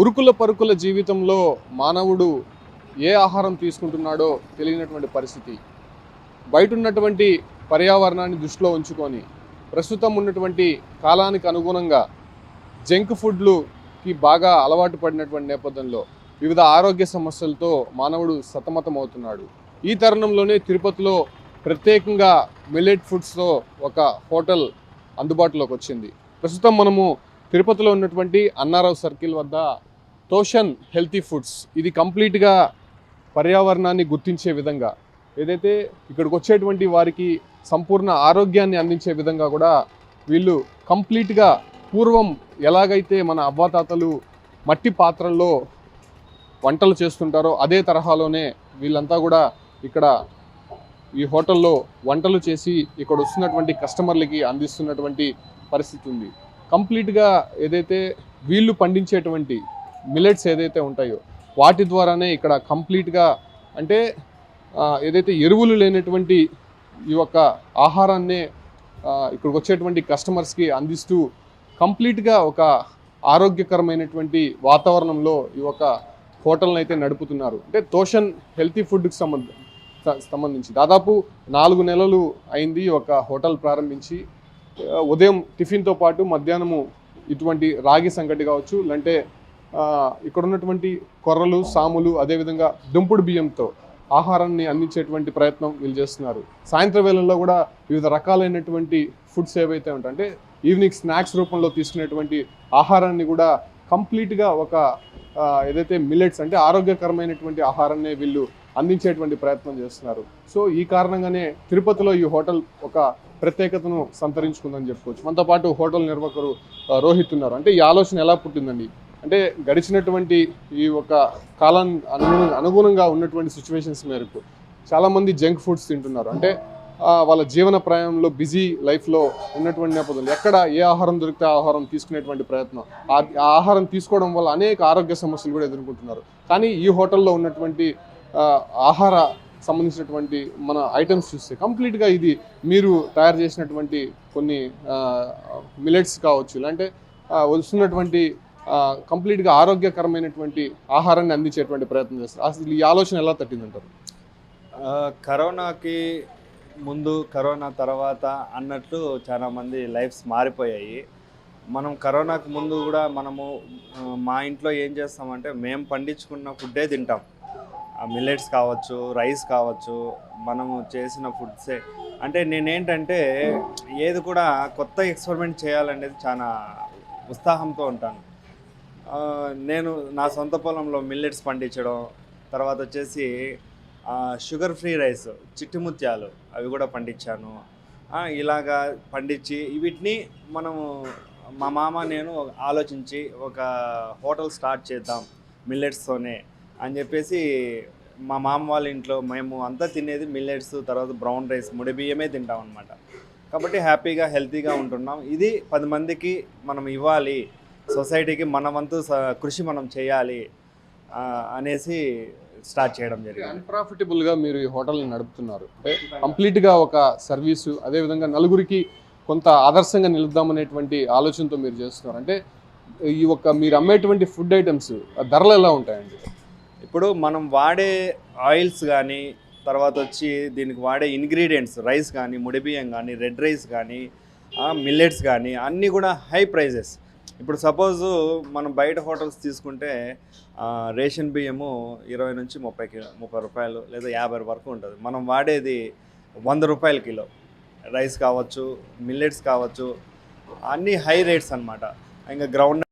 ఉరుకుల పరుకుల జీవితంలో మానవుడు ఏ ఆహారం తీసుకుంటున్నాడో తెలియనటువంటి పరిస్థితి. బయట ఉన్నటువంటి పర్యావరణాన్ని దృష్టిలో ఉంచుకొని ప్రస్తుతం ఉన్నటువంటి కాలానికి అనుగుణంగా జంక్ ఫుడ్లుకి బాగా అలవాటు పడినటువంటి నేపథ్యంలో వివిధ ఆరోగ్య సమస్యలతో మానవుడు సతమతమవుతున్నాడు. ఈ తరుణంలోనే తిరుపతిలో ప్రత్యేకంగా మిల్లెట్ ఫుడ్స్తో ఒక హోటల్ అందుబాటులోకి వచ్చింది. ప్రస్తుతం మనము తిరుపతిలో ఉన్నటువంటి అన్నారావు సర్కిల్ వద్ద తోషన్ హెల్తీ ఫుడ్స్ ఇది కంప్లీట్గా పర్యావరణాన్ని గుర్తించే విధంగా ఏదైతే ఇక్కడికి వచ్చేటువంటి వారికి సంపూర్ణ ఆరోగ్యాన్ని అందించే విధంగా కూడా వీళ్ళు కంప్లీట్గా పూర్వం ఎలాగైతే మన అవ్వాతాతలు మట్టి పాత్రల్లో వంటలు చేస్తుంటారో అదే తరహాలోనే వీళ్ళంతా కూడా ఇక్కడ ఈ హోటల్లో వంటలు చేసి ఇక్కడ వస్తున్నటువంటి కస్టమర్లకి అందిస్తున్నటువంటి పరిస్థితి ఉంది. కంప్లీట్గా ఏదైతే వీళ్ళు పండించేటువంటి మిలెట్స్ ఏదైతే ఉంటాయో వాటి ద్వారానే ఇక్కడ కంప్లీట్గా అంటే ఏదైతే ఎరువులు లేనటువంటి ఈ యొక్క ఆహారాన్నే ఇక్కడికి వచ్చేటువంటి కస్టమర్స్కి అందిస్తూ కంప్లీట్గా ఒక ఆరోగ్యకరమైనటువంటి వాతావరణంలో ఈ యొక్క హోటల్ని అయితే నడుపుతున్నారు. అంటే తోషన్ హెల్తీ ఫుడ్కి సంబంధ సంబంధించి దాదాపు నాలుగు నెలలు అయింది ఒక హోటల్ ప్రారంభించి. ఉదయం టిఫిన్తో పాటు మధ్యాహ్నము ఇటువంటి రాగి సంగటి కావచ్చు లేదంటే ఇక్కడ ఉన్నటువంటి కొర్రలు సాములు అదేవిధంగా దుంపుడు బియ్యంతో ఆహారాన్ని అందించేటువంటి ప్రయత్నం వీళ్ళు చేస్తున్నారు. సాయంత్రం వేళల్లో కూడా వివిధ రకాలైనటువంటి ఫుడ్స్ ఏవైతే ఉంటాయంటే ఈవినింగ్ స్నాక్స్ రూపంలో తీసుకునేటువంటి ఆహారాన్ని కూడా కంప్లీట్గా ఒక ఏదైతే మిల్లెట్స్ అంటే ఆరోగ్యకరమైనటువంటి ఆహారాన్ని వీళ్ళు అందించేటువంటి ప్రయత్నం చేస్తున్నారు. సో ఈ కారణంగానే తిరుపతిలో ఈ హోటల్ ఒక ప్రత్యేకతను సంతరించుకుందని చెప్పుకోవచ్చు. మనతో పాటు హోటల్ నిర్వాహకులు రోహిత్ ఉన్నారు. అంటే ఈ ఆలోచన ఎలా పుట్టిందండి? అంటే గడిచినటువంటి ఈ ఒక కాలం అనుగుణ అనుగుణంగా ఉన్నటువంటి సిచ్యువేషన్స్ మేరకు చాలామంది జంక్ ఫుడ్స్ తింటున్నారు. అంటే వాళ్ళ జీవన ప్రయాణంలో బిజీ లైఫ్లో ఉన్నటువంటి నేపథ్యంలో ఎక్కడ ఏ ఆహారం దొరికితే ఆహారం తీసుకునేటువంటి ప్రయత్నం ఆ ఆహారం తీసుకోవడం వల్ల అనేక ఆరోగ్య సమస్యలు కూడా ఎదుర్కొంటున్నారు. కానీ ఈ హోటల్లో ఉన్నటువంటి ఆహార సంబంధించినటువంటి మన ఐటమ్స్ చూస్తే కంప్లీట్గా ఇది మీరు తయారు చేసినటువంటి కొన్ని మిలెట్స్ కావచ్చు లేదంటే వస్తున్నటువంటి కంప్లీట్గా ఆరోగ్యకరమైనటువంటి ఆహారాన్ని అందించేటువంటి ప్రయత్నం చేస్తారు. అసలు ఈ ఆలోచన ఎలా తట్టిందంటారు? కరోనాకి ముందు కరోనా తర్వాత అన్నట్లు చాలామంది లైఫ్స్ మారిపోయాయి. మనం కరోనాకు ముందు కూడా మనము మా ఇంట్లో ఏం చేస్తామంటే మేము పండించుకున్న ఫుడ్డే తింటాం. మిల్లెట్స్ కావచ్చు రైస్ కావచ్చు మనము చేసిన ఫుడ్సే అంటే నేనేంటంటే ఏది కూడా కొత్త ఎక్స్పెరిమెంట్ చేయాలనేది చాలా ఉత్సాహంతో ఉంటాను. నేను నా సొంత పొలంలో మిల్లెట్స్ పండించడం తర్వాత వచ్చేసి షుగర్ ఫ్రీ రైస్ చిట్టి ముత్యాలు అవి కూడా పండించాను. ఇలాగా పండించి వీటిని మనము మా మామ నేను ఆలోచించి ఒక హోటల్ స్టార్ట్ చేద్దాం మిల్లెట్స్తోనే అని చెప్పేసి మా మామ వాళ్ళ ఇంట్లో మేము అంతా తినేది మిల్లెట్స్ తర్వాత బ్రౌన్ రైస్ ముడి బియ్యమే తింటాం అనమాట కాబట్టి హ్యాపీగా హెల్తీగా ఉంటున్నాం. ఇది పది మందికి మనం ఇవ్వాలి. సొసైటీకి మన వంతు కృషి మనం చేయాలి అనేసి స్టార్ట్ చేయడం జరిగింది. అన్ప్రాఫిటబుల్గా మీరు ఈ హోటల్ని నడుపుతున్నారు. అంటే కంప్లీట్గా ఒక సర్వీసు అదేవిధంగా నలుగురికి కొంత ఆదర్శంగా నిలుద్దామనేటువంటి ఆలోచనతో మీరు చేస్తున్నారు. అంటే ఈ ఒక మీరు అమ్మేటువంటి ఫుడ్ ఐటమ్స్ ధరలు ఎలా ఉంటాయండి? ఇప్పుడు మనం వాడే ఆయిల్స్ కానీ తర్వాత వచ్చి దీనికి వాడే ఇంగ్రీడియంట్స్ రైస్ కానీ ముడిబియ్యం కానీ రెడ్ రైస్ కానీ మిల్లెట్స్ కానీ అన్నీ కూడా హై ప్రైజెస్. ఇప్పుడు సపోజ్ మనం బయట హోటల్స్ తీసుకుంటే రేషన్ బియ్యము ఇరవై నుంచి ముప్పై కిలో ముప్పై రూపాయలు లేదా యాభై వరకు ఉంటుంది. మనం వాడేది వంద రూపాయల కిలో. రైస్ కావచ్చు మిల్లెట్స్ కావచ్చు అన్నీ హై రేట్స్ అనమాట ఇంకా గ్రౌండ్